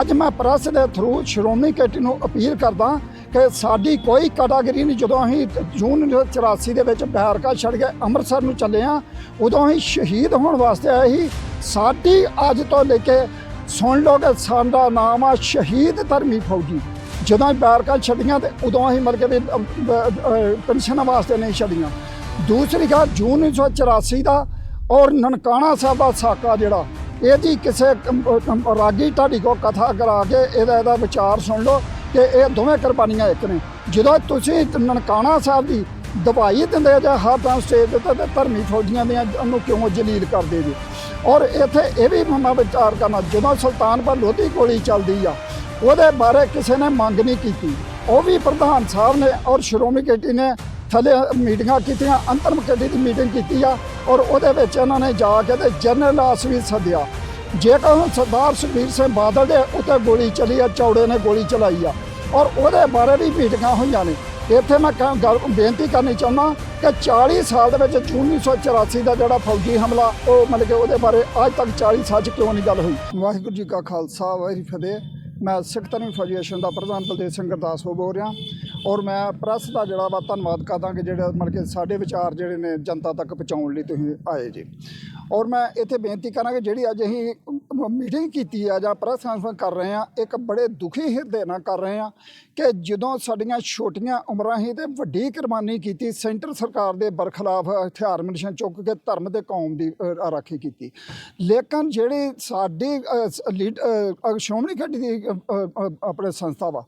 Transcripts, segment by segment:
ਅੱਜ ਮੈਂ ਪ੍ਰੈਸ ਦੇ ਥਰੂ ਸ਼੍ਰੋਮਣੀ ਕਮੇਟੀ ਨੂੰ ਅਪੀਲ ਕਰਦਾ ਕਿ ਸਾਡੀ ਕੋਈ ਕੈਟਾਗਰੀ ਨਹੀਂ, ਜਦੋਂ ਅਸੀਂ ਜੂਨ 84 ਦੇ ਵਿੱਚ ਬਹਿਰਕਾ ਛੱਡ ਕੇ ਅੰਮ੍ਰਿਤਸਰ ਨੂੰ ਚੱਲੇ ਆ ਉਦੋਂ ਹੀ ਸ਼ਹੀਦ ਹੋਣ ਵਾਸਤੇ ਆਏ ਸੀ। ਸਾਡੀ ਅੱਜ ਤੋਂ ਲੈ ਕੇ ਸੁਣ ਲਓ ਕਿ ਸਾਡਾ ਨਾਮ ਆ ਸ਼ਹੀਦ ਧਰਮੀ ਫੌਜੀ। ਜਦੋਂ ਅਸੀਂ ਬਹਿਰਕਾ ਛੱਡੀਆਂ ਤੇ ਉਦੋਂ ਅਸੀਂ ਮਤਲਬ ਕਿ ਪੈਨਸ਼ਨਾਂ ਵਾਸਤੇ ਨਹੀਂ ਛੱਡੀਆਂ। ਦੂਸਰੀ ਗੱਲ, ਜੂਨ 1984 ਦਾ ਔਰ ਨਨਕਾਣਾ ਸਾਹਿਬ ਦਾ ਸਾਕਾ ਜਿਹੜਾ ਇਹ ਜੀ ਕਿਸੇ ਕੰ- ਰਾਗੀ ਢਾਡੀ ਕੋ ਕਥਾ ਕਰਾ ਕੇ ਇਹਦਾ ਇਹਦਾ ਵਿਚਾਰ ਸੁਣ ਲਓ ਕਿ ਇਹ ਦੋਵੇਂ ਕੁਰਬਾਨੀਆਂ ਇੱਕ ਨੇ। ਜਦੋਂ ਤੁਸੀਂ ਨਨਕਾਣਾ ਸਾਹਿਬ ਦੀ ਦਵਾਈ ਦਿੰਦੇ ਜਾਂ ਹਰ ਟਾਈਮ ਸਟੇਜ ਦੇ ਤੇ ਧਰਮੀ ਫੌਜੀਆਂ ਦੀਆਂ ਉਹਨੂੰ ਕਿਉਂ ਜਲੀਲ ਕਰਦੇ ਜੀ? ਔਰ ਇੱਥੇ ਇਹ ਵੀ ਮਮਾ ਵਿਚਾਰ ਕਰਨਾ, ਜਦੋਂ ਸੁਲਤਾਨਪੁਰ ਲੋਧੀ ਗੋਲੀ ਚੱਲਦੀ ਆ, ਉਹਦੇ ਬਾਰੇ ਕਿਸੇ ਨੇ ਮੰਗ ਨਹੀਂ ਕੀਤੀ। ਉਹ ਵੀ ਪ੍ਰਧਾਨ ਸਾਹਿਬ ਨੇ ਔਰ ਸ਼੍ਰੋਮਣੀ ਕਮੇਟੀ ਨੇ ਥੱਲੇ ਮੀਟਿੰਗਾਂ ਕੀਤੀਆਂ ਅੰਤਰਮ ਕਮੇਟੀ ਦੀ ਮੀਟਿੰਗ ਕੀਤੀ ਆ ਔਰ ਉਹਦੇ ਵਿੱਚ ਇਹਨਾਂ ਨੇ ਜਾ ਕੇ ਤੇ ਜਨਰਲ ਆਸ ਵੀ ਸੱਦਿਆ। ਜੇਕਰ ਹੁਣ ਸਰਦਾਰ ਸੁਖਬੀਰ ਸਿੰਘ ਬਾਦਲ ਦੇ ਉੱਤੇ ਗੋਲੀ ਚਲੀ ਆ, ਚੌੜੇ ਨੇ ਗੋਲੀ ਚਲਾਈ ਆ ਔਰ ਉਹਦੇ ਬਾਰੇ ਵੀ ਮੀਟਿੰਗਾਂ ਹੋਈਆਂ ਨੇ, ਇੱਥੇ ਮੈਂ ਕ- ਗੱਲ, ਬੇਨਤੀ ਕਰਨੀ ਚਾਹੁੰਦਾ ਕਿ 40 ਸਾਲ ਦੇ ਵਿੱਚ ਜੂਨ 1984 ਦਾ ਜਿਹੜਾ ਫੌਜੀ ਹਮਲਾ, ਉਹ ਮਤਲਬ ਕਿ ਉਹਦੇ ਬਾਰੇ ਅੱਜ ਤੱਕ 40 ਸਾਲ 'ਚ ਕਿਉਂ ਨਹੀਂ ਗੱਲ ਹੋਈ? ਵਾਹਿਗੁਰੂ ਜੀ ਕਾ ਖਾਲਸਾ, ਵਾਹਿਗੁਰੂ ਜੀ ਫਤਿਹ। ਮੈਂ ਸਿੱਖ ਧਰਮ ਫੈਡਰੇਸ਼ਨ ਦਾ ਪ੍ਰਧਾਨ ਬਲਦੇਵ ਸਿੰਘ ਗੁਰਦਾਸਪੁਰ ਬੋਲ ਰਿਹਾ। ਔਰ ਮੈਂ ਪ੍ਰੈਸ ਦਾ ਜਿਹੜਾ ਵਾ ਧੰਨਵਾਦ ਕਰਦਾ ਕਿ ਜਿਹੜਾ ਮਤਲਬ ਕਿ ਸਾਡੇ ਵਿਚਾਰ ਜਿਹੜੇ ਨੇ ਜਨਤਾ ਤੱਕ ਪਹੁੰਚਾਉਣ ਲਈ ਤੁਸੀਂ ਆਏ ਜੀ। ਔਰ ਮੈਂ ਇੱਥੇ ਬੇਨਤੀ ਕਰਾਂ ਜਿਹੜੀ ਅੱਜ ਅਸੀਂ ਮੀਟਿੰਗ ਕੀਤੀ ਆ ਜਾਂ ਪ੍ਰੈਸ ਕਾਨਫਰੰਸ ਕਰ ਰਹੇ ਆ, ਇੱਕ ਬੜੇ ਦੁਖੀ ਹਿਰਦੇ ਨਾਲ ਕਰ ਰਹੇ ਆ ਕਿ ਜਦੋਂ ਸਾਡੀਆਂ ਛੋਟੀਆਂ ਉਮਰਾਂ ਹੀ ਤੇ ਵੱਡੀ ਕੁਰਬਾਨੀ ਕੀਤੀ, ਸੈਂਟਰ ਸਰਕਾਰ ਦੇ ਬਰਖਲਾਫ ਹਥਿਆਰ ਮਨਿਸ਼ਨ ਚੁੱਕ ਕੇ ਧਰਮ ਤੇ ਕੌਮ ਦੀ ਰਾਖੀ ਕੀਤੀ। ਲੇਕਿਨ ਜਿਹੜੀ ਸਾਡੀ ਲੀਡ ਸ਼੍ਰੋਮਣੀ ਕਮੇਟੀ ਦੀ ਆਪਣੇ ਸੰਸਥਾ ਵਾ,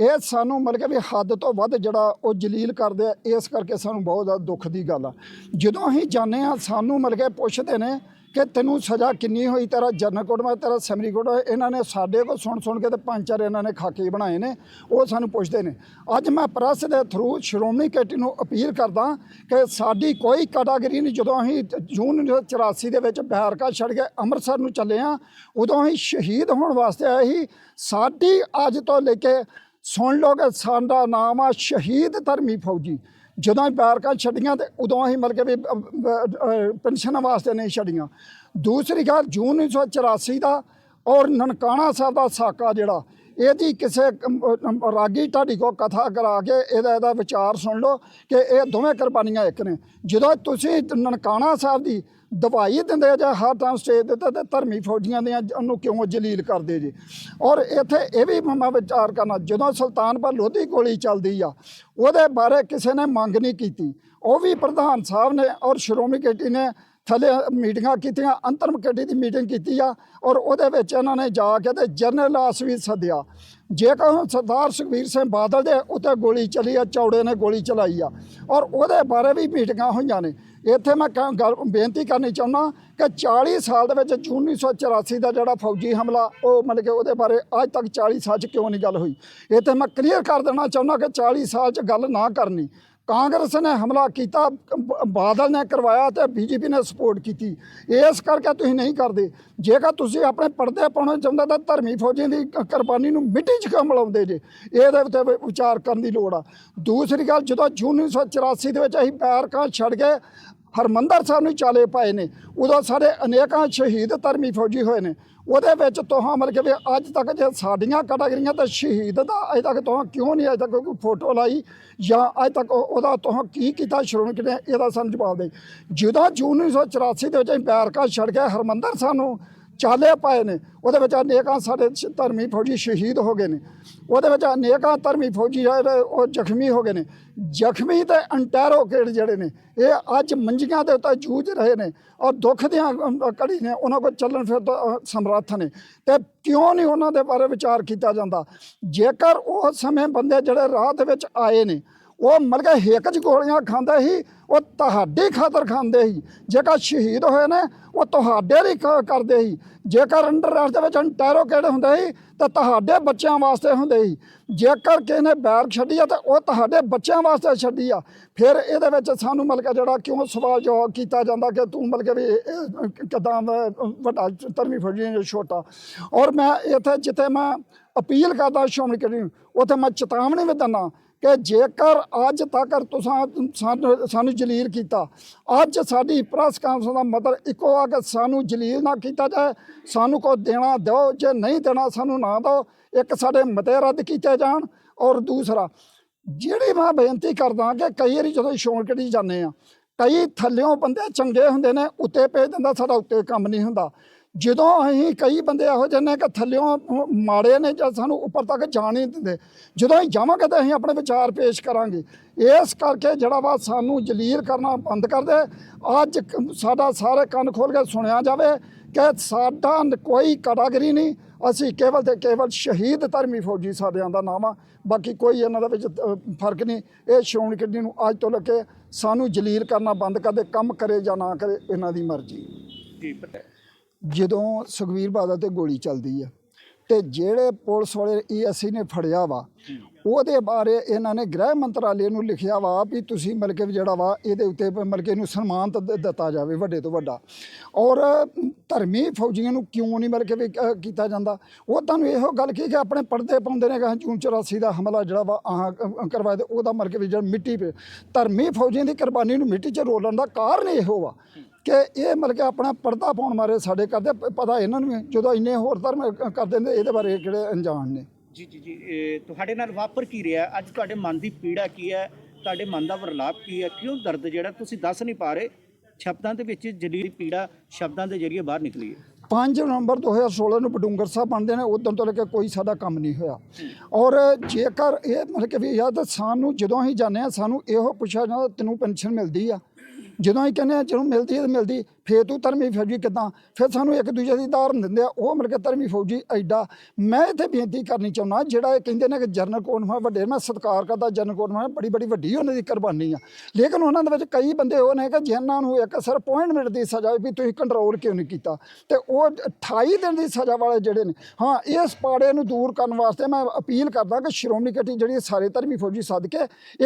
ਇਹ ਸਾਨੂੰ ਮਤਲਬ ਕਿ ਵੀ ਹੱਦ ਤੋਂ ਵੱਧ ਜਿਹੜਾ ਉਹ ਜਲੀਲ ਕਰਦੇ ਆ, ਇਸ ਕਰਕੇ ਸਾਨੂੰ ਬਹੁਤ ਜ਼ਿਆਦਾ ਦੁੱਖ ਦੀ ਗੱਲ ਆ। ਜਦੋਂ ਅਸੀਂ ਜਾਂਦੇ ਆ ਸਾਨੂੰ ਮਤਲਬ ਕਿ ਪੁੱਛਦੇ ਨੇ ਕਿ ਤੈਨੂੰ ਸਜ਼ਾ ਕਿੰਨੀ ਹੋਈ? ਤੇਰਾ ਜਨਰਲ ਕੋਡ ਮੈਂ ਤੇਰਾ ਸਮਰੀ ਕੋਡ ਇਹਨਾਂ ਨੇ ਸਾਡੇ ਕੋਲ ਸੁਣ ਸੁਣ ਕੇ ਤੇ ਪੰਜ ਚਾਰ ਇਹਨਾਂ ਨੇ ਖਾਕੇ ਬਣਾਏ ਨੇ। ਉਹ ਸਾਨੂੰ ਪੁੱਛਦੇ ਨੇ। ਅੱਜ ਮੈਂ ਪ੍ਰੈਸ ਦੇ ਥਰੂ ਸ਼੍ਰੋਮਣੀ ਕਮੇਟੀ ਨੂੰ ਅਪੀਲ ਕਰਦਾ ਕਿ ਸਾਡੀ ਕੋਈ ਕੈਟਾਗਰੀ ਨਹੀਂ। ਜਦੋਂ ਅਸੀਂ ਜੂਨ 84 ਦੇ ਵਿੱਚ ਬਹਿਰਕਾ ਛੱਡ ਕੇ ਅੰਮ੍ਰਿਤਸਰ ਨੂੰ ਚੱਲੇ ਆ ਉਦੋਂ ਹੀ ਸ਼ਹੀਦ ਹੋਣ ਵਾਸਤੇ ਆਏ ਸੀ। ਸਾਡੀ ਅੱਜ ਤੋਂ ਲੈ ਕੇ ਸੁਣ ਲਓ ਕਿ ਸਾਡਾ ਨਾਮ ਆ ਸ਼ਹੀਦ ਧਰਮੀ ਫੌਜੀ। ਜਦੋਂ ਅਸੀਂ ਬੈਰਕਾਂ ਛੱਡੀਆਂ ਤੇ ਉਦੋਂ ਅਸੀਂ ਮਤਲਬ ਕਿ ਵੀ ਅ, ਪੈਨਸ਼ਨਾਂ ਵਾਸਤੇ ਨਹੀਂ ਛੱਡੀਆਂ। ਦੂਸਰੀ ਗੱਲ ਜੂਨ 1984 ਦਾ ਔਰ ਨਨਕਾਣਾ ਸਾਹਿਬ ਦਾ ਸਾਕਾ ਜਿਹੜਾ ਇਹਦੀ ਕਿਸੇ ਕੰ- ਰਾਗੀ ਢਾਡੀ ਕੋ ਕਥਾ ਕਰਾ ਕੇ ਇਹਦਾ ਇਹਦਾ ਵਿਚਾਰ ਸੁਣ ਲਓ ਕਿ ਇਹ ਦੋਵੇਂ ਕੁਰਬਾਨੀਆਂ ਇੱਕ ਨੇ। ਜਦੋਂ ਤੁਸੀਂ ਨਨਕਾਣਾ ਸਾਹਿਬ ਦੀ ਦਵਾਈ ਦਿੰਦੇ ਜੇ ਹਰ ਟਾਈਮ ਸਟੇਜ ਦੇ ਉੱਤੇ ਤੇ ਧਰਮੀ ਫੌਜੀਆਂ ਦੀਆਂ ਉਹਨੂੰ ਕਿਉਂ ਜਲੀਲ ਕਰਦੇ ਜੀ? ਔਰ ਇੱਥੇ ਇਹ ਵੀ ਮੈਂ ਵਿਚਾਰ ਕਰਨਾ, ਜਦੋਂ ਸੁਲਤਾਨਪੁਰ ਲੋਧੀ ਗੋਲੀ ਚੱਲਦੀ ਆ, ਉਹਦੇ ਬਾਰੇ ਕਿਸੇ ਨੇ ਮੰਗ ਨਹੀਂ ਕੀਤੀ। ਉਹ ਵੀ ਪ੍ਰਧਾਨ ਸਾਹਿਬ ਨੇ ਔਰ ਸ਼੍ਰੋਮਣੀ ਕਮੇਟੀ ਨੇ ਥੱਲੇ ਮੀਟਿੰਗਾਂ ਕੀਤੀਆਂ, ਅੰਤਰਮ ਕਮੇਟੀ ਦੀ ਮੀਟਿੰਗ ਕੀਤੀ ਆ ਔਰ ਉਹਦੇ ਵਿੱਚ ਇਹਨਾਂ ਨੇ ਜਾ ਕੇ ਤੇ ਜਨਰਲ ਆਸ ਵੀ ਸੱਦਿਆ। ਜੇਕਰ ਹੁਣ ਸਰਦਾਰ ਸੁਖਬੀਰ ਸਿੰਘ ਬਾਦਲ ਦੇ ਉੱਤੇ ਗੋਲੀ ਚੱਲੀ ਆ, ਚੌੜੇ ਨੇ ਗੋਲੀ ਚਲਾਈ ਆ ਔਰ ਉਹਦੇ ਬਾਰੇ ਵੀ ਮੀਟਿੰਗਾਂ ਹੋਈਆਂ ਨੇ। ਇੱਥੇ ਮੈਂ ਕ- ਗੱਲ, ਬੇਨਤੀ ਕਰਨੀ ਚਾਹੁੰਦਾ ਕਿ 40 ਸਾਲ ਦੇ ਵਿੱਚ ਜੂਨ 1984 ਦਾ ਜਿਹੜਾ ਫੌਜੀ ਹਮਲਾ, ਉਹ ਮਤਲਬ ਕਿ ਉਹਦੇ ਬਾਰੇ ਅੱਜ ਤੱਕ 40 ਸਾਲ 'ਚ ਕਿਉਂ ਨਹੀਂ ਗੱਲ ਹੋਈ? ਇੱਥੇ ਮੈਂ ਕਲੀਅਰ ਕਰ ਦੇਣਾ ਚਾਹੁੰਦਾ ਕਿ 40 ਸਾਲ 'ਚ ਗੱਲ ਨਾ ਕਰਨੀ। ਕਾਂਗਰਸ ਨੇ ਹਮਲਾ ਕੀਤਾ, ਬਾਦਲ ਨੇ ਕਰਵਾਇਆ ਤੇ ਬੀਜੇਪੀ ਨੇ ਸਪੋਰਟ ਕੀਤੀ। ਇਸ ਕਰਕੇ ਤੁਸੀਂ ਨਹੀਂ ਕਰਦੇ। ਜੇਕਰ ਤੁਸੀਂ ਆਪਣੇ ਪਰਦੇ ਪਾਉਣਾ ਚਾਹੁੰਦੇ ਤਾਂ ਧਰਮੀ ਫੌਜੀਆਂ ਦੀ ਕੁਰਬਾਨੀ ਨੂੰ ਮਿੱਟੀ 'ਚ ਕਿਉਂ ਮਿਲਾਉਂਦੇ ਜੇ? ਇਹਦੇ ਉੱਤੇ ਵਿਚਾਰ ਕਰਨ ਦੀ ਲੋੜ ਆ। ਦੂਸਰੀ ਗੱਲ, ਜਦੋਂ ਜੂਨ 1984 ਦੇ ਵਿੱਚ ਅਸੀਂ ਪੈਰਕਾਂ ਛੱਡ ਕੇ ਹਰਮੰਦਰ ਸਾਹਿਬ ਨੂੰ ਚਾਲੇ ਪਾਏ ਨੇ, ਉਦੋਂ ਸਾਡੇ ਅਨੇਕਾਂ ਸ਼ਹੀਦ ਧਰਮੀ ਫੌਜੀ ਹੋਏ ਨੇ। ਉਹਦੇ ਵਿੱਚ ਤੁਹਾਂ ਮਤਲਬ ਕਿ ਵੀ ਅੱਜ ਤੱਕ ਜੇ ਸਾਡੀਆਂ ਕੈਟਾਗਰੀਆਂ ਤਾਂ ਸ਼ਹੀਦ ਦਾ ਅਜੇ ਤੱਕ ਤੁਹਾਂ ਕਿਉਂ ਨਹੀਂ ਅਜੇ ਤੱਕ ਕੋਈ ਫੋਟੋ ਲਾਈ ਜਾਂ ਅੱਜ ਤੱਕ ਉਹਦਾ ਤੁਹਾਂ ਕੀ ਕੀਤਾ ਸ਼੍ਰੋਮਣੀ ਕਮੇਟੀ ਇਹਦਾ ਸਾਨੂੰ ਜਵਾਬ ਦੇ। ਜਦੋਂ ਜੂਨ 1984 ਦੇ ਵਿੱਚ ਅਸੀਂ ਬੈਰਕਾ ਛੱਡ ਕੇ ਹਰਮੰਦਰ ਸਾਹਿਬ ਚਾਲੇ ਪਾਏ ਨੇ। ਉਹਦੇ ਵਿੱਚ ਅਨੇਕਾਂ ਸਾਡੇ ਧਰਮੀ ਫੌਜੀ ਸ਼ਹੀਦ ਹੋ ਗਏ ਨੇ। ਉਹਦੇ ਵਿੱਚ ਅਨੇਕਾਂ ਧਰਮੀ ਫੌਜੀ ਜਿਹੜੇ ਉਹ ਜ਼ਖਮੀ ਹੋ ਗਏ ਨੇ। ਜ਼ਖਮੀ ਤੇ ਅੰਟੈਰੋਕੇਟ ਜਿਹੜੇ ਨੇ ਇਹ ਅੱਜ ਮੰਜੀਆਂ ਦੇ ਉੱਤੇ ਜੂਝ ਰਹੇ ਨੇ ਔਰ ਦੁੱਖ ਦੀਆਂ ਅਮ, ਕੜੀ ਨੇ ਉਹਨਾਂ ਕੋਲ ਚੱਲਣ ਫਿਰ ਤੋਂ ਸਮਰੱਥ ਨੇ। ਤੇ ਕਿਉਂ ਨਹੀਂ ਉਹਨਾਂ ਦੇ ਬਾਰੇ ਵਿਚਾਰ ਕੀਤਾ ਜਾਂਦਾ? ਜੇਕਰ ਉਹ ਸਮੇਂ ਬੰਦੇ ਜਿਹੜੇ ਰਾਹ ਦੇ ਵਿੱਚ ਆਏ ਨੇ ਉਹ ਮਰ ਕੇ ਹਿੱਕ 'ਚ ਗੋਲੀਆਂ ਖਾਂਦੇ ਸੀ, ਉਹ ਤੁਹਾਡੀ ਖਾਤਰ ਖਾਂਦੇ ਸੀ। ਜੇਕਰ ਸ਼ਹੀਦ ਹੋਏ ਨੇ, ਉਹ ਤੁਹਾਡੇ ਲਈ ਕ- ਕਰਦੇ ਸੀ। ਜੇਕਰ ਅੰਡਰ ਦੇ ਵਿੱਚ ਅੰਟੈਰੋਕੇਟ ਹੁੰਦੇ ਸੀ, ਤਾਂ ਤੁਹਾਡੇ ਬੱਚਿਆਂ ਵਾਸਤੇ ਹੁੰਦੇ ਸੀ। ਜੇਕਰ ਕਿਸੇ ਨੇ ਬੈਰ ਛੱਡੀ ਆ, ਤਾਂ ਉਹ ਤੁਹਾਡੇ ਬੱਚਿਆਂ ਵਾਸਤੇ ਛੱਡੀ ਆ। ਫਿਰ ਇਹਦੇ ਵਿੱਚ ਸਾਨੂੰ ਮਤਲਬ ਕਿ ਜਿਹੜਾ ਕਿਉਂ ਸਵਾਲ ਜਵਾਬ ਕੀਤਾ ਜਾਂਦਾ ਕਿ ਤੂੰ ਮਤਲਬ ਕਿ ਵੀ ਇਹ ਕਿਦਾਂ ਵੱਡਾ ਧਰਮੀ ਫੜੀ ਜਾਂ ਛੋਟਾ। ਔਰ ਮੈਂ ਇੱਥੇ ਜਿੱਥੇ ਮੈਂ ਅਪੀਲ ਕਰਦਾ ਸ਼੍ਰੋਮਣੀ ਕਮੇਟੀ ਨੂੰ, ਉੱਥੇ ਮੈਂ ਚੇਤਾਵਨੀ ਵੀ ਦਿੰਦਾ। ਕਿ ਜੇਕਰ ਅੱਜ ਤੱਕ ਤੁਸੀਂ ਸਾਨੂੰ ਜਲੀਲ ਕੀਤਾ, ਅੱਜ ਸਾਡੀ ਪ੍ਰੈਸ ਕਾਨਫਰੰਸ ਦਾ ਮਤਲਬ ਇੱਕੋ ਆ ਕਿ ਸਾਨੂੰ ਜਲੀਲ ਨਾ ਕੀਤਾ ਜਾਏ, ਸਾਨੂੰ ਕੋ ਦੇਣਾ ਦਿਓ, ਜੇ ਨਹੀਂ ਦੇਣਾ ਸਾਨੂੰ ਨਾ ਦਿਓ, ਇੱਕ ਸਾਡੇ ਮਤੇ ਰੱਦ ਕੀਤੇ ਜਾਣ ਔਰ ਦੂਸਰਾ, ਜਿਹੜੀ ਮੈਂ ਬੇਨਤੀ ਕਰਦਾ ਕਿ ਕਈ ਵਾਰੀ ਜਦੋਂ ਸ਼ੌਂਕ ਜਾਂਦੇ ਆ, ਕਈ ਥੱਲਿਓਂ ਬੰਦੇ ਚੰਗੇ ਹੁੰਦੇ ਨੇ, ਉੱਤੇ ਭੇਜ ਦਿੰਦਾ, ਸਾਡਾ ਉੱਤੇ ਕੰਮ ਨਹੀਂ ਹੁੰਦਾ। ਜਦੋਂ ਅਸੀਂ ਕਈ ਬੰਦੇ ਇਹੋ ਜਿਹੇ ਨੇ ਕਿ ਥੱਲਿਓਂ ਮਾੜੇ ਨੇ ਜਾਂ ਸਾਨੂੰ ਉੱਪਰ ਤੱਕ ਜਾਣ ਹੀ ਨਹੀਂ ਦਿੰਦੇ, ਜਦੋਂ ਅਸੀਂ ਜਾਵਾਂਗੇ ਤਾਂ ਅਸੀਂ ਆਪਣੇ ਵਿਚਾਰ ਪੇਸ਼ ਕਰਾਂਗੇ। ਇਸ ਕਰਕੇ ਜਿਹੜਾ ਵਾ ਸਾਨੂੰ ਜਲੀਲ ਕਰਨਾ ਬੰਦ ਕਰ ਦੇ। ਅੱਜ ਸਾਡਾ ਸਾਰੇ ਕੰਨ ਖੋਲ ਕੇ ਸੁਣਿਆ ਜਾਵੇ ਕਿ ਸਾਡਾ ਕੋਈ ਕਟਾਗਰੀ ਨਹੀਂ। ਅਸੀਂ ਕੇਵਲ ਤੇ ਕੇਵਲ ਸ਼ਹੀਦ ਧਰਮੀ ਫੌਜੀ ਸਾਡਿਆਂ ਦਾ ਨਾਮ ਆ। ਬਾਕੀ ਕੋਈ ਇਹਨਾਂ ਦੇ ਵਿੱਚ ਫ਼ਰਕ ਨਹੀਂ। ਇਹ ਸ਼੍ਰੋਮਣੀ ਕਮੇਟੀ ਨੂੰ ਅੱਜ ਤੋਂ ਲੈ ਕੇ ਸਾਨੂੰ ਜਲੀਲ ਕਰਨਾ ਬੰਦ ਕਰ ਦੇ। ਕੰਮ ਕਰੇ ਜਾਂ ਨਾ ਕਰੇ, ਇਹਨਾਂ ਦੀ ਮਰਜ਼ੀ। ਜੀ ਜਦੋਂ ਸੁਖਵੀਰ ਬਾਦਲ ਤੇ ਗੋਲੀ ਚੱਲਦੀ ਆ ਤੇ ਜਿਹੜੇ ਪੁਲਿਸ ਵਾਲੇ ਈਐਸਸੀ ਨੇ ਫੜਿਆ ਵਾ ਉਹਦੇ ਬਾਰੇ ਇਹਨਾਂ ਨੇ ਗ੍ਰਹਿ ਮੰਤਰਾਲੇ ਨੂੰ ਲਿਖਿਆ ਵਾ ਵੀ ਤੁਸੀਂ ਮਤਲਬ ਕਿ ਜਿਹੜਾ ਵਾ ਇਹਦੇ ਉੱਤੇ ਮਤਲਬ ਕਿ ਇਹਨੂੰ ਸਨਮਾਨ ਦਿੱਤਾ ਜਾਵੇ ਵੱਡੇ ਤੋਂ ਵੱਡਾ। ਔਰ ਧਰਮੀ ਫੌਜੀਆਂ ਨੂੰ ਕਿਉਂ ਨਹੀਂ ਮਤਲਬ ਕਿ ਵੀ, ਕੀਤਾ ਜਾਂਦਾ? ਉਹ ਤੁਹਾਨੂੰ ਇਹੋ ਗੱਲ ਕੀ ਕਿ ਆਪਣੇ ਪਰਦੇ ਪਾਉਂਦੇ ਨੇ ਕਿ ਜੂਨ 84 ਦਾ ਹਮਲਾ ਜਿਹੜਾ ਵਾ ਆਹ ਕਰਵਾਇਆ ਤੇ ਉਹਦਾ ਮਤਲਬ ਕਿ ਵੀ ਜਿਹੜਾ ਮਿੱਟੀ ਪੇ ਧਰਮੀ ਫੌਜੀਆਂ ਦੀ ਕੁਰਬਾਨੀ ਨੂੰ ਮਿੱਟੀ 'ਚ ਰੋਲਣ ਦਾ ਕਾਰਨ ਇਹੋ ਵਾ। ਕਿ ਇਹ ਮਤਲਬ ਕਿ ਆਪਣਾ ਪਰਦਾ ਪਾਉਣ ਮਾਰੇ ਸਾਡੇ ਕਰਦੇ ਪਤਾ ਇਹਨਾਂ ਨੂੰ ਜਦੋਂ ਇੰਨੇ ਹੋਰ ਧਰਮ ਕ- ਕਰ ਦਿੰਦੇ ਇਹਦੇ ਬਾਰੇ ਕਿਹੜੇ ਅਣਜਾਣ ਨੇ। ਜੀ ਜੀ ਜੀ ਤੁਹਾਡੇ ਨਾਲ ਵਾਪਰ ਕੀ ਰਿਹਾ? ਅੱਜ ਤੁਹਾਡੇ ਮਨ ਦੀ ਪੀੜਾ ਕੀ ਹੈ? ਤੁਹਾਡੇ ਮਨ ਦਾ ਵਰਲਾਪ ਕੀ ਹੈ? ਕਿਉਂ ਦਰਦ ਜਿਹੜਾ ਤੁਸੀਂ ਦੱਸ ਨਹੀਂ ਪਾ ਰਹੇ? ਸ਼ਬਦਾਂ ਦੇ ਵਿੱਚ ਜਲੀਲ ਪੀੜਾ ਸ਼ਬਦਾਂ ਦੇ ਜ਼ਰੀਏ ਬਾਹਰ ਨਿਕਲੀ ਹੈ। 5 ਨਵੰਬਰ 2016 ਨੂੰ ਬਡੂੰਗਰ ਸਾਹਿਬ ਬਣਦੇ ਨੇ ਉਦੋਂ ਤੋਂ ਲੈ ਕੇ ਕੋਈ ਸਾਡਾ ਕੰਮ ਨਹੀਂ ਹੋਇਆ। ਔਰ ਜੇਕਰ ਇਹ ਮਤਲਬ ਕਿ ਵੀ ਤਾਂ ਸਾਨੂੰ ਜਦੋਂ ਅਸੀਂ ਜਾਂਦੇ ਆ ਸਾਨੂੰ ਇਹੋ ਪੁੱਛਿਆ ਜਾਂਦਾ ਤੈਨੂੰ ਪੈਨਸ਼ਨ ਮਿਲਦੀ ਆ। ਜਦੋਂ ਅਸੀਂ ਕਹਿੰਦੇ ਆ ਜਦੋਂ ਮਿਲਦੀ ਹੈ ਤਾਂ ਮਿਲਦੀ ਫੇਰ ਤੂੰ ਧਰਮੀ ਫੌਜੀ ਕਿਦਾਂ? ਫਿਰ ਸਾਨੂੰ ਇੱਕ ਦੂਜੇ ਦੀ ਉਦਾਹਰਨ ਦਿੰਦੇ ਆ। ਉਹ ਮਿਲ ਕੇ ਧਰਮੀ ਫੌਜੀ ਐਡਾ। ਮੈਂ ਇੱਥੇ ਬੇਨਤੀ ਕਰਨੀ ਚਾਹੁੰਦਾ, ਜਿਹੜਾ ਇਹ ਕਹਿੰਦੇ ਨੇ ਕਿ ਜਨਰਲ ਕੋਨਫਾ ਵੱਡੇ ਮੈਂ ਸਤਿਕਾਰ ਕਰਦਾ ਜਨਰਲ ਕੋਨਫਾ ਬੜੀ ਬੜੀ ਵੱਡੀ ਉਹਨਾਂ ਦੀ ਕੁਰਬਾਨੀ ਆ। ਲੇਕਿਨ ਉਹਨਾਂ ਦੇ ਵਿੱਚ ਕਈ ਬੰਦੇ ਉਹ ਨੇ ਕਿ ਜਿਨ੍ਹਾਂ ਨੂੰ ਇੱਕ ਸਿਰ ਅਪਾਇੰਟਮੈਂਟ ਦੀ ਸਜ਼ਾ ਵੀ ਤੁਸੀਂ ਕੰਟਰੋਲ ਕਿਉਂ ਨਹੀਂ ਕੀਤਾ? ਤੇ ਉਹ 28 ਦਿਨ ਦੀ ਸਜ਼ਾ ਵਾਲੇ ਜਿਹੜੇ ਨੇ, ਹਾਂ, ਇਸ ਪਾੜੇ ਨੂੰ ਦੂਰ ਕਰਨ ਵਾਸਤੇ ਮੈਂ ਅਪੀਲ ਕਰਦਾ ਕਿ ਸ਼੍ਰੋਮਣੀ ਕਮੇਟੀ ਜਿਹੜੀ ਸਾਰੇ ਧਰਮੀ ਫੌਜੀ ਸੱਦ ਕੇ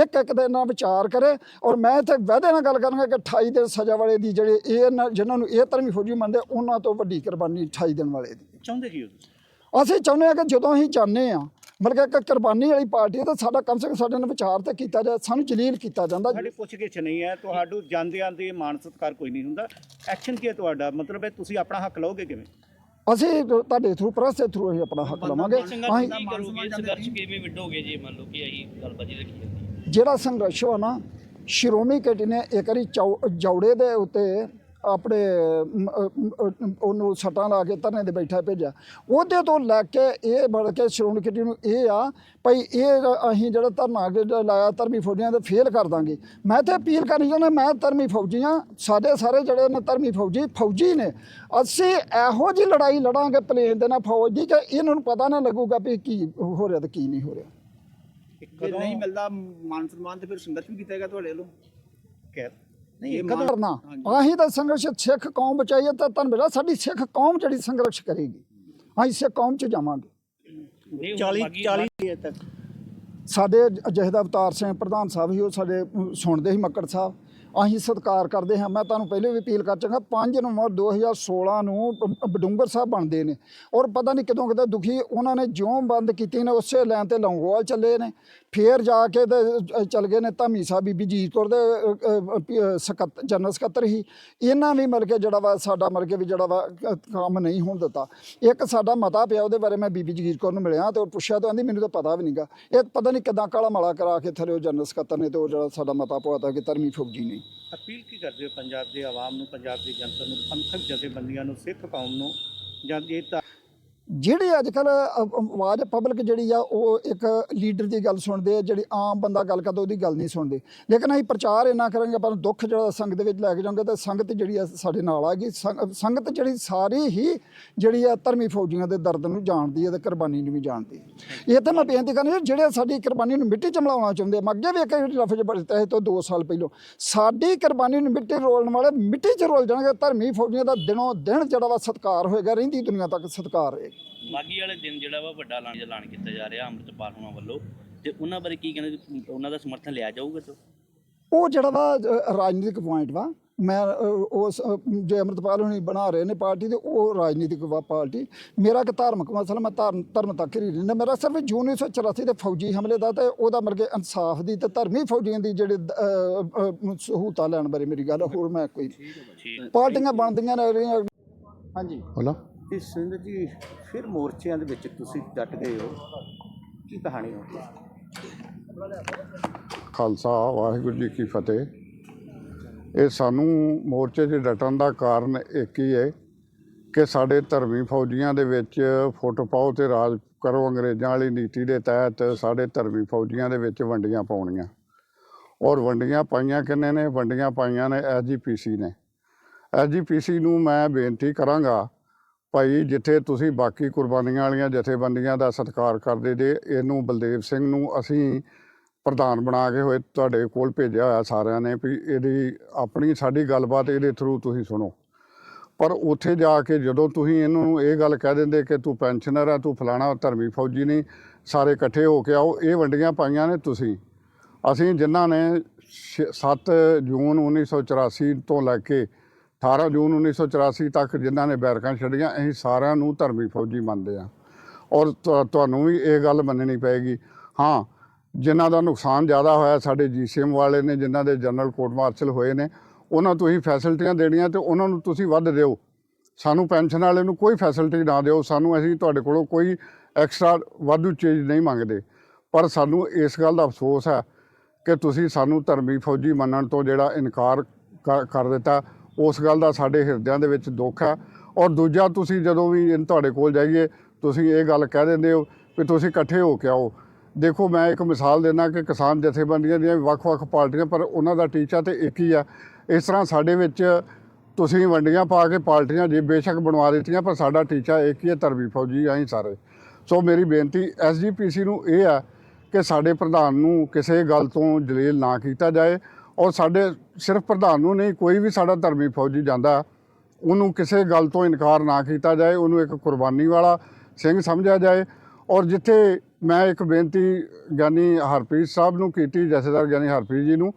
ਇੱਕ ਇੱਕ ਦੇ ਨਾਲ ਵਿਚਾਰ ਕਰੇ। ਔਰ ਮੈਂ ਇੱਥੇ ਵਾਅਦੇ ਨਾਲ ਗੱਲ ਕਰਾਂਗਾ ਕਿ 28 ਦਿਨ ਸਜ਼ਾ ਵਾਲੇ ਦੀ ਜਿਹੜੇ ਇਹ ਨਾ- ਜਿਨ੍ਹਾਂ ਨੂੰ ਇਹ ਧਰਮੀ ਫੌਜੀ ਮੰਨਦੇ ਉਹਨਾਂ ਤੋਂ ਵੱਡੀ ਕੁਰਬਾਨੀ 28 ਦਿਨ ਵਾਲੇ ਦੀ। ਚਾਹੁੰਦੇ ਕੀ ਹੋ ਤੁਸੀਂ? ਅਸੀਂ ਚਾਹੁੰਦੇ ਹਾਂ ਕਿ ਜਦੋਂ ਅਸੀਂ ਜਾਂਦੇ ਆ ਮਤਲਬ ਕਿ ਕੁਰਬਾਨੀ ਵਾਲੀ ਪਾਰਟੀ ਹੈ ਤਾਂ ਸਾਡਾ ਕਮ ਸੇ ਕਮ ਸਾਡੇ ਨਾਲ ਵਿਚਾਰ ਤੇ ਕੀਤਾ ਜਾਏ ਸਾਨੂੰ ਜਲੀਲ ਕੀਤਾ ਜਾਂਦਾ। ਸਾਡੀ ਪੁੱਛ ਗਿੱਛ ਨਹੀਂ ਹੈ ਤੁਹਾਨੂੰ ਜਾਂਦੇ ਆਂਦੇ ਮਾਨ ਸਤਿਕਾਰ ਕੋਈ ਨਹੀਂ ਹੁੰਦਾ। ਐਕਸ਼ਨ ਕੀ ਹੈ ਤੁਹਾਡਾ? ਮਤਲਬ ਹੈ ਤੁਸੀਂ ਆਪਣਾ ਹੱਕ ਲਓਗੇ ਕਿਵੇਂ? ਅਸੀਂ ਤੁਹਾਡੇ ਥਰੂ ਪ੍ਰੈਸ ਦੇ ਥਰੂ ਅਸੀਂ ਆਪਣਾ ਹੱਕ ਲਵਾਂਗੇ। ਅਸੀਂ ਕੀ ਕਰੋਗੇ? ਸੰਘਰਸ਼ ਕਿਵੇਂ ਵਿੱਢੋਗੇ ਜੇ? ਮੰਨ ਲਓ ਕਿ ਅਸੀਂ ਗੱਲਬਾਤ ਜੀ ਰੱਖੀ ਜਾਂਦੀ ਜਿਹੜਾ ਸੰਘਰਸ਼ ਨਾ ਸ਼੍ਰੋਮਣੀ ਕਮੇਟੀ ਨੇ ਇੱਕ ਵਾਰੀ ਜੌੜੇ ਦੇ ਉੱਤੇ ਆਪਣੇ ਉਹਨੂੰ ਸੱਟਾਂ ਲਾ ਕੇ ਧਰਨੇ ਦੇ ਬੈਠਾ ਭੇਜਿਆ। ਉਹਦੇ ਤੋਂ ਲੈ ਕੇ ਇਹ ਬੜ ਕੇ ਸ਼੍ਰੋਮਣੀ ਕਮੇਟੀ ਨੂੰ ਇਹ ਆ ਭਈ ਇਹ ਅਸੀਂ ਜਿਹੜਾ ਧਰਨਾ ਅੱਗੇ ਜਿਹੜਾ ਲਾਇਆ ਧਰਮੀ ਫੌਜੀਆਂ ਦੇ ਫੇਲ ਕਰ ਦਾਂਗੇ। ਮੈਂ ਤੇ ਅਪੀਲ ਕਰਨੀ ਚਾਹੁੰਦਾ ਮੈਂ ਧਰਮੀ ਫੌਜੀ ਹਾਂ ਸਾਡੇ ਸਾਰੇ ਜਿਹੜੇ ਨੇ ਧਰਮੀ ਫੌਜੀ ਫੌਜੀ ਨੇ। ਅਸੀਂ ਇਹੋ ਜੀ ਲੜਾਈ ਲੜਾਂਗੇ ਪਲੇਨ ਦੇ ਨਾਲ ਫੌਜ ਦੀ ਕਿ ਇਹਨਾਂ ਨੂੰ ਪਤਾ ਨਾ ਲੱਗੂਗਾ ਵੀ ਕੀ ਹੋ ਰਿਹਾ ਤੇ ਕੀ ਨਹੀਂ ਹੋ ਰਿਹਾ। ਜੇ ਨਹੀਂ ਮਿਲਦਾ ਮਾਨ ਸਨਮਾਨ ਤੇ ਫਿਰ ਸੰਘਰਸ਼ ਵੀ ਕੀਤਾ ਜਾਏਗਾ ਤੁਹਾਡੇ ਵੱਲੋਂ? ਕਹਿ ਨਹੀਂ ਕਦੋਂ ਕਰਨਾ ਆਹੀ ਤਾਂ ਸੰਘਰਸ਼ ਸਿੱਖ ਕੌਮ ਬਚਾਈਏ ਤਾਂ ਤੁਹਾਨੂੰ ਮੇਰਾ ਸਾਡੀ ਸਿੱਖ ਕੌਮ ਜਿਹੜੀ ਸੰਘਰਸ਼ ਕਰੇਗੀ। ਅਸੀਂ ਸਿੱਖ ਕੌਮ ਚ ਜਾਵਾਂਗੇ। ਨਹੀਂ 40 ਬਾਕੀ 40 ਤੱਕ ਸਾਡੇ ਜਹਦਾ ਅਵਤਾਰ ਸਿੰਘ ਪ੍ਰਧਾਨ ਸਾਹਿਬ ਹੀ ਉਹ ਸਾਡੇ ਸੁਣਦੇ ਸੀ ਮੱਕੜ ਸਾਹਿਬ। ਅਸੀਂ ਸਤਿਕਾਰ ਕਰਦੇ ਹਾਂ। ਮੈਂ ਤੁਹਾਨੂੰ ਪਹਿਲੇ ਵੀ ਅਪੀਲ ਕਰ ਚੰਗਾ 5 ਨਵੰਬਰ 2016 ਨੂੰ ਬਡੂੰਗਰ ਸਾਹਿਬ ਬਣਦੇ ਨੇ ਔਰ ਪਤਾ ਨਹੀਂ ਕਿਦੋਂ ਕਿਤੇ ਦੁਖੀ ਉਹਨਾਂ ਨੇ ਜਿਉਂ ਬੰਦ ਕੀਤੀ ਨੇ, ਉਸੇ ਲਾਈਨ ਤੇ ਲੌਂਗੋਵਾਲ ਚੱਲੇ ਨੇ। ਫੇਰ ਜਾ ਕੇ ਤੇ ਚੱਲ ਗਏ ਨੇ ਧਾਮੀ ਸਾਹਿਬ, ਬੀਬੀ ਜੀਤ ਕੌਰ ਦੇ ਸਕੱਤਰ ਜਨਰਲ ਸਕੱਤਰ ਹੀ। ਇਹਨਾਂ ਵੀ ਮਿਲ ਕੇ ਜਿਹੜਾ ਵਾ, ਸਾਡਾ ਮਿਲ ਕੇ ਵੀ ਜਿਹੜਾ ਵਾ ਕੰਮ ਨਹੀਂ ਹੋਣ ਦਿੱਤਾ। ਇੱਕ ਸਾਡਾ ਮਤਾ ਪਿਆ ਉਹਦੇ ਬਾਰੇ ਮੈਂ ਬੀਬੀ ਜਗੀਰ ਕੌਰ ਨੂੰ ਮਿਲਿਆ ਤੇ ਉਹ ਪੁੱਛਿਆ ਤਾਂ ਆਂਦੀ, ਮੈਨੂੰ ਤਾਂ ਪਤਾ ਵੀ ਨਹੀਂਗਾ ਇਹ ਪਤਾ ਨਹੀਂ ਕਿਦਾਂ ਕਾਲਾ ਮਾਲਾ ਕਰਾ ਕੇ ਥੱਲੇ ਉਹ ਜਨਰਲ ਸਕੱਤਰ ਨੇ ਤੇ ਉਹ ਜਿਹੜਾ ਸਾਡਾ ਮਤਾ ਪਵਾਤਾ ਕਿ ਧਰਮੀ ਫੌਜੀ ਨਹੀਂ ਅਪੀਲ ਕੀ ਕਰਦੇ ਹੋ? ਪੰਜਾਬ ਦੇ ਆਵਾਮ ਨੂੰ, ਪੰਜਾਬ ਦੀ ਜਨਤਾ ਨੂੰ, ਪੰਥਕ ਜਥੇਬੰਦੀਆਂ ਨੂੰ, ਸਿੱਖ ਕੌਮ ਨੂੰ ਜਾਂ ਇਹ ਤਾਂ ਜਿਹੜੇ ਅੱਜ ਕੱਲ ਆਵਾਜ਼ ਪਬਲਿਕ ਜਿਹੜੀ ਆ, ਉਹ ਇੱਕ ਲੀਡਰ ਦੀ ਗੱਲ ਸੁਣਦੇ ਆ, ਜਿਹੜੀ ਆਮ ਬੰਦਾ ਗੱਲ ਕਰਦਾ, ਉਹਦੀ ਗੱਲ ਨਹੀਂ ਸੁਣਦੇ। ਲੇਕਿਨ ਅਸੀਂ ਪ੍ਰਚਾਰ ਇੰਨਾ ਕਰਾਂਗੇ ਪਰ ਦੁੱਖ ਜਿਹੜਾ ਸੰਗਤ ਵਿੱਚ ਲੈ ਕੇ ਜਾਵਾਂਗੇ ਤਾਂ ਸੰਗਤ ਜਿਹੜੀ ਆ, ਸਾਡੇ ਨਾਲ ਆ ਗਈ। ਸੰਗਤ ਜਿਹੜੀ ਸਾਰੀ ਹੀ ਜਿਹੜੀ ਆ, ਧਰਮੀ ਫੌਜੀਆਂ ਦੇ ਦਰਦ ਨੂੰ ਜਾਣਦੀ ਹੈ ਤੇ ਕੁਰਬਾਨੀ ਨੂੰ ਵੀ ਜਾਣਦੀ ਹੈ ਇਹ ਤਾਂ ਮੈਂ ਬੇਨਤੀ ਕਰਨੀ ਜਿਹੜੇ ਸਾਡੀ ਕੁਰਬਾਨੀ ਨੂੰ ਮਿੱਟੀ 'ਚ ਮਿਲਾਉਣਾ ਚਾਹੁੰਦੇ ਆ, ਮੈਂ ਅੱਗੇ ਵੀ ਇੱਕ ਲਫ਼ਜ਼ ਵਰਤਿਆ ਸੀ ਤੋਂ 2 ਸਾਲ ਪਹਿਲਾਂ, ਸਾਡੀ ਕੁਰਬਾਨੀ ਨੂੰ ਮਿੱਟੀ ਰੋਲਣ ਵਾਲੇ ਮਿੱਟੀ 'ਚ ਰੋਲ ਜਾਣਗੇ, ਧਰਮੀ ਫੌਜੀਆਂ ਦਾ ਦਿਨੋਂ ਦਿਨ ਜਿਹੜਾ ਵਾ ਸਤਿਕਾਰ ਹੋਏਗਾ, ਰਹਿੰਦੀ ਦੁਨੀਆ ਤੱਕ ਸਤਿਕਾਰ ਰਹੇਗਾ ਮਾਗੀ ਵਾਲੇ ਦਿਨ ਜਿਹੜਾ ਵਾ ਵੱਡਾ ਐਲਾਨ ਐਲਾਨ ਕੀਤਾ ਜਾ ਰਿਹਾ ਅੰਮ੍ਰਿਤਪਾਲ ਹੋਣਾ ਵੱਲੋਂ। ਤੇ ਉਹਨਾਂ ਬਾਰੇ ਕੀ ਕਹਿੰਦੇ ਉਹਨਾਂ ਦਾ ਸਮਰਥਨ ਲਿਆ ਜਾਊਗਾ ਤੇ ਉਹ ਜਿਹੜਾ ਵਾ ਅ, ਰਾਜਨੀਤਿਕ ਪੁਆਇੰਟ ਵਾ। ਮੈਂ ਅ, ਉਸ ਅ, ਜੇ ਅੰਮ੍ਰਿਤਪਾਲ ਹੁਣੀ ਬਣਾ ਰਹੇ ਨੇ ਪਾਰਟੀ ਤੇ ਉਹ ਰਾਜਨੀਤਿਕ ਵਾ ਪਾਰਟੀ। ਮੇਰਾ ਕਿ ਧਾਰਮਿਕ ਮਸਲਾ ਮੈਂ ਧਰਮ ਧਰਮ ਤੱਕ ਹੀ ਰਹਿੰਦਾ। ਮੇਰਾ ਸਿਰਫ ਜੂਨ 1984 ਦੇ ਫੌਜੀ ਹਮਲੇ ਦਾ ਤੇ ਉਹਦਾ ਮਰਗੇ ਇਨਸਾਫ ਦੀ ਤੇ ਧਰਮੀ ਫੌਜੀਆਂ ਦੀ ਜਿਹੜੇ ਅ, ਅ, ਸਹੂਲਤਾਂ ਲੈਣ ਬਾਰੇ ਮੇਰੀ ਗੱਲ ਆ, ਹੋਰ ਮੈਂ ਕੋਈ ਠੀਕ ਪਾਰਟੀਆਂ ਬਣਦੀਆਂ ਨੇ ਹਾਂਜੀ। ਬੋਲਾ। ਤੇ ਸਿੰਘ ਜੀ ਫਿਰ ਮੋਰਚਿਆਂ ਦੇ ਵਿੱਚ ਤੁਸੀਂ ਡਟ ਗਏ ਹੋ। ਕੀ ਕਹਾਣੀ ਹੋ? ਖਾਲਸਾ, ਵਾਹਿਗੁਰੂ ਜੀ ਕੀ ਫਤਿਹ। ਇਹ ਸਾਨੂੰ ਮੋਰਚੇ 'ਚ ਡਟਣ ਦਾ ਕਾਰਨ ਇੱਕ ਹੀ ਹੈ ਕਿ ਸਾਡੇ ਧਰਮੀ ਫੌਜੀਆਂ ਦੇ ਵਿੱਚ ਫੁੱਟ ਪਾਓ ਤੇ ਰਾਜ ਕਰੋ ਅੰਗਰੇਜ਼ਾਂ ਵਾਲੀ ਨੀਤੀ ਦੇ ਤਹਿਤ ਸਾਡੇ ਧਰਮੀ ਫੌਜੀਆਂ ਦੇ ਵਿੱਚ ਵੰਡੀਆਂ ਪਾਉਣੀਆਂ। ਔਰ ਵੰਡੀਆਂ ਪਾਈਆਂ ਕਿੰਨੇ ਨੇ? ਵੰਡੀਆਂ ਪਾਈਆਂ ਨੇ ਐਸਜੀਪੀਸੀ ਨੇ। ਐਸਜੀਪੀਸੀ ਨੂੰ ਮੈਂ ਬੇਨਤੀ ਕਰਾਂਗਾ ਭਾਈ ਜਿੱਥੇ ਤੁਸੀਂ ਬਾਕੀ ਕੁਰਬਾਨੀਆਂ ਵਾਲੀਆਂ ਜਥੇਬੰਦੀਆਂ ਦਾ ਸਤਿਕਾਰ ਕਰਦੇ ਜੇ, ਇਹਨੂੰ ਬਲਦੇਵ ਸਿੰਘ ਨੂੰ ਅਸੀਂ ਪ੍ਰਧਾਨ ਬਣਾ ਕੇ ਹੋਏ, ਤੁਹਾਡੇ ਕੋਲ ਭੇਜਿਆ ਹੋਇਆ ਸਾਰਿਆਂ ਨੇ ਵੀ ਇਹਦੀ ਆਪਣੀ ਸਾਡੀ ਗੱਲਬਾਤ ਇਹਦੇ ਥਰੂ ਤੁਸੀਂ ਸੁਣੋ। ਪਰ ਉੱਥੇ ਜਾ ਕੇ ਜਦੋਂ ਤੁਸੀਂ ਇਹਨੂੰ ਇਹ ਗੱਲ ਕਹਿ ਦਿੰਦੇ ਕਿ ਤੂੰ ਪੈਨਸ਼ਨਰ ਆ, ਤੂੰ ਫਲਾਣਾ ਧਰਮੀ ਫੌਜੀ ਨਹੀਂ, ਸਾਰੇ ਇਕੱਠੇ ਹੋ ਕੇ ਆਓ, ਇਹ ਵੰਡੀਆਂ ਪਾਈਆਂ ਨੇ ਤੁਸੀਂ। ਅਸੀਂ ਜਿਨ੍ਹਾਂ ਨੇ 7 ਜੂਨ 1984 ਤੋਂ ਲੈ ਕੇ 18 ਜੂਨ 1984 ਤੱਕ ਜਿਨ੍ਹਾਂ ਨੇ ਬੈਰਕਾਂ ਛੱਡੀਆਂ, ਅਸੀਂ ਸਾਰਿਆਂ ਨੂੰ ਧਰਮੀ ਫੌਜੀ ਮੰਨਦੇ ਆ ਔਰ ਤੁਹਾਨੂੰ ਵੀ ਇਹ ਗੱਲ ਮੰਨਣੀ ਪਏਗੀ। ਹਾਂ, ਜਿਨ੍ਹਾਂ ਦਾ ਨੁਕਸਾਨ ਜ਼ਿਆਦਾ ਹੋਇਆ, ਸਾਡੇ ਜੀਸੀਐਮ ਵਾਲੇ ਨੇ, ਜਿਨ੍ਹਾਂ ਦੇ ਜਨਰਲ ਕੋਰਟ ਮਾਰਸ਼ਲ ਹੋਏ ਨੇ, ਉਹਨਾਂ ਨੂੰ ਤੁਸੀਂ ਫੈਸਿਲਿਟੀਆਂ ਦੇਣੀਆਂ ਤੇ ਉਹਨਾਂ ਨੂੰ ਤੁਸੀਂ ਵੱਧ ਦਿਓ। ਸਾਨੂੰ ਪੈਨਸ਼ਨ ਵਾਲੇ ਨੂੰ ਕੋਈ ਫੈਸਿਲਿਟੀ ਨਾ ਦਿਓ। ਸਾਨੂੰ ਅਸੀਂ ਤੁਹਾਡੇ ਕੋਲੋਂ ਕੋਈ ਐਕਸਟਰਾ ਵਾਧੂ ਚੀਜ਼ ਨਹੀਂ ਮੰਗਦੇ। ਪਰ ਸਾਨੂੰ ਇਸ ਗੱਲ ਦਾ ਅਫਸੋਸ ਹੈ ਕਿ ਤੁਸੀਂ ਸਾਨੂੰ ਧਰਮੀ ਫੌਜੀ ਮੰਨਣ ਤੋਂ ਜਿਹੜਾ ਇਨਕਾਰ ਕਰ- ਕਰ ਦਿੱਤਾ। ਉਸ ਗੱਲ ਦਾ ਸਾਡੇ ਹਿਰਦਿਆਂ ਦੇ ਵਿੱਚ ਦੁੱਖ ਹੈ ਔਰ ਦੂਜਾ, ਤੁਸੀਂ ਜਦੋਂ ਵੀ ਤੁਹਾਡੇ ਕੋਲ ਜਾਈਏ, ਤੁਸੀਂ ਇਹ ਗੱਲ ਕਹਿ ਦਿੰਦੇ ਹੋ ਕਿ ਤੁਸੀਂ ਇਕੱਠੇ ਹੋ ਕੇ ਆਓ। ਦੇਖੋ, ਮੈਂ ਇੱਕ ਮਿਸਾਲ ਦੇਣਾ ਕਿ ਕਿਸਾਨ ਜਥੇਬੰਦੀਆਂ ਦੀਆਂ ਵੱਖ-ਵੱਖ ਪਾਰਟੀਆਂ, ਪਰ ਉਹਨਾਂ ਦਾ ਟੀਚਾ ਤੇ ਇੱਕ ਹੀ ਆ। ਇਸ ਤਰ੍ਹਾਂ ਸਾਡੇ ਵਿੱਚ ਤੁਸੀਂ ਵੰਡੀਆਂ ਪਾ ਕੇ ਪਾਰਟੀਆਂ ਜੇ ਬੇਸ਼ੱਕ ਬਣਵਾ ਦਿੱਤੀਆਂ, ਪਰ ਸਾਡਾ ਟੀਚਾ ਇੱਕ ਹੀ ਹੈ ਧਰਮੀ ਫੌਜੀ ਅਸੀਂ ਸਾਰੇ। ਸੋ ਮੇਰੀ ਬੇਨਤੀ ਐਸਜੀਪੀਸੀ ਨੂੰ ਇਹ ਆ ਕਿ ਸਾਡੇ ਪ੍ਰਧਾਨ ਨੂੰ ਕਿਸੇ ਗੱਲ ਤੋਂ ਜਲੀਲ ਨਾ ਕੀਤਾ ਜਾਏ। ਔਰ ਸਾਡੇ ਸਿਰਫ ਪ੍ਰਧਾਨ ਨੂੰ ਨਹੀਂ, ਕੋਈ ਵੀ ਸਾਡਾ ਧਰਮੀ ਫੌਜੀ ਜਾਂਦਾ, ਉਹਨੂੰ ਕਿਸੇ ਗੱਲ ਤੋਂ ਇਨਕਾਰ ਨਾ ਕੀਤਾ ਜਾਏ, ਉਹਨੂੰ ਇੱਕ ਕੁਰਬਾਨੀ ਵਾਲਾ ਸਿੰਘ ਸਮਝਿਆ ਜਾਏ। ਔਰ ਜਿੱਥੇ ਮੈਂ ਇੱਕ ਬੇਨਤੀ ਗਿਆਨੀ ਹਰਪ੍ਰੀਤ ਸਾਹਿਬ ਨੂੰ ਕੀਤੀ, ਜਥੇਦਾਰ ਗਿਆਨੀ ਹਰਪ੍ਰੀਤ ਜੀ ਨੂੰ,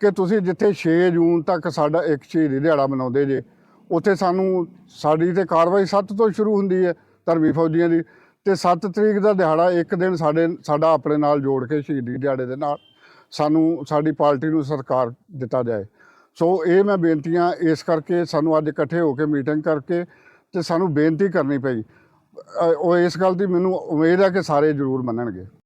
ਕਿ ਤੁਸੀਂ ਜਿੱਥੇ 6 ਜੂਨ ਤੱਕ ਸਾਡਾ ਇੱਕ ਸ਼ਹੀਦੀ ਦਿਹਾੜਾ ਮਨਾਉਂਦੇ ਜੇ, ਉੱਥੇ ਸਾਨੂੰ ਸਾਡੀ ਤੇ ਕਾਰਵਾਈ 7 ਤੋਂ ਸ਼ੁਰੂ ਹੁੰਦੀ ਹੈ ਧਰਮੀ ਫੌਜੀਆਂ ਦੀ, ਤੇ 7 ਤਰੀਕ ਦਾ ਦਿਹਾੜਾ ਇੱਕ ਦਿਨ ਸਾਡੇ, ਸਾਡਾ ਆਪਣੇ ਨਾਲ ਜੋੜ ਕੇ ਸ਼ਹੀਦੀ ਦਿਹਾੜੇ ਦੇ ਨਾਲ। ਸਾਨੂੰ ਸਾਡੀ ਪਾਰਟੀ ਨੂੰ ਸਰਕਾਰ ਦਿੱਤਾ ਜਾਏ। ਸੋ ਇਹ ਮੈਂ ਬੇਨਤੀਆਂ ਇਸ ਕਰਕੇ ਸਾਨੂੰ ਅੱਜ ਇਕੱਠੇ ਹੋ ਕੇ ਮੀਟਿੰਗ ਕਰਕੇ ਤੇ ਸਾਨੂੰ ਬੇਨਤੀ ਕਰਨੀ ਪਈ। ਉਹ ਇਸ ਗੱਲ ਦੀ ਮੈਨੂੰ ਉਮੀਦ ਹੈ ਕਿ ਸਾਰੇ ਜ਼ਰੂਰ ਮੰਨਣਗੇ।